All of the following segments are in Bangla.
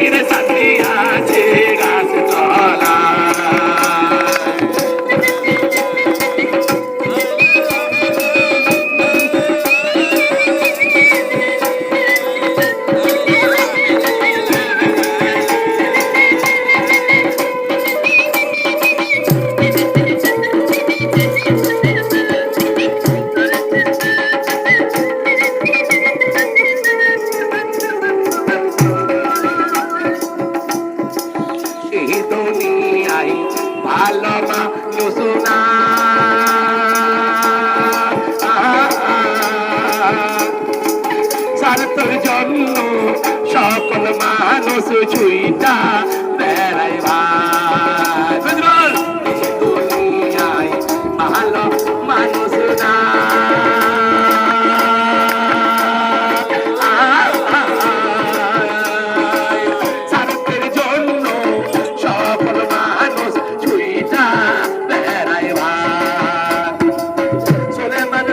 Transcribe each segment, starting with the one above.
বাইরে শান্তি এই দুনিয়ায় ভালো মানুষ না। স্বার্থের জন্য সকল মানুষ ছুইটা বেড়াই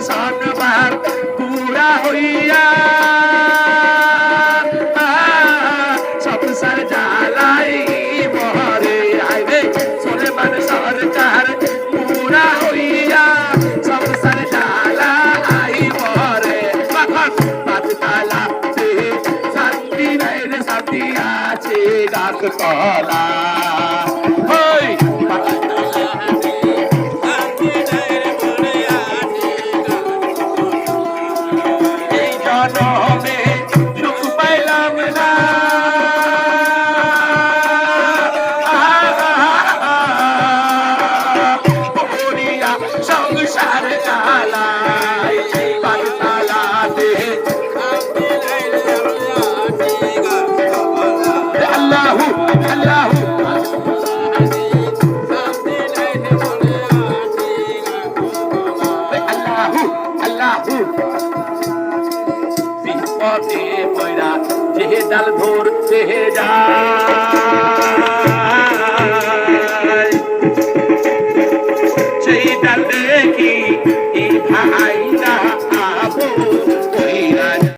সনবার পুরা হইয়া সংসার জ্বালাই মরে আইবে সুলেমান সরকার পুরা হইয়া, সংসার জ্বালাই মরে পাখক পাততালা শান্তি নাই রে, শান্তি আছে গাছ তলা। আল্লাহু বিপদে পয়রা যে ডাল যেহে যায়